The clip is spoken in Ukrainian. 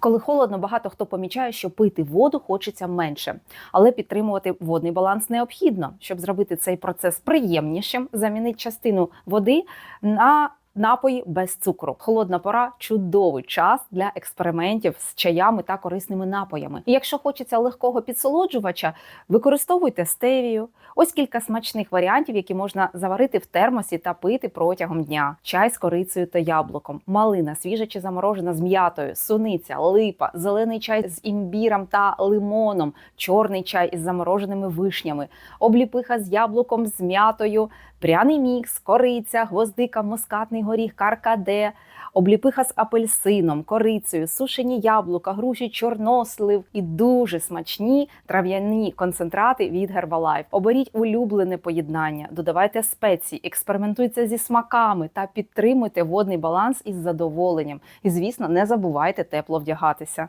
Коли холодно, багато хто помічає, що пити воду хочеться менше, але підтримувати водний баланс необхідно, щоб зробити цей процес приємнішим, замінити частину води на Напої без цукру. Холодна пора чудовий час для експериментів з чаями та корисними напоями. І якщо хочеться легкого підсолоджувача, використовуйте стевію. Ось кілька смачних варіантів, які можна заварити в термосі та пити протягом дня: чай з корицею та яблуком, малина, свіжа чи заморожена з м'ятою, суниця, липа, зелений чай з імбіром та лимоном, чорний чай із замороженими вишнями, обліпиха з яблуком з м'ятою, пряний мікс, кориця, гвоздика, мускатний горіх, каркаде, обліпиха з апельсином, корицею, сушені яблука, груші, чорнослив і дуже смачні трав'яні концентрати від Herbalife. Оберіть улюблене поєднання, додавайте спеції, експериментуйте зі смаками та підтримуйте водний баланс із задоволенням. І, звісно, не забувайте тепло вдягатися.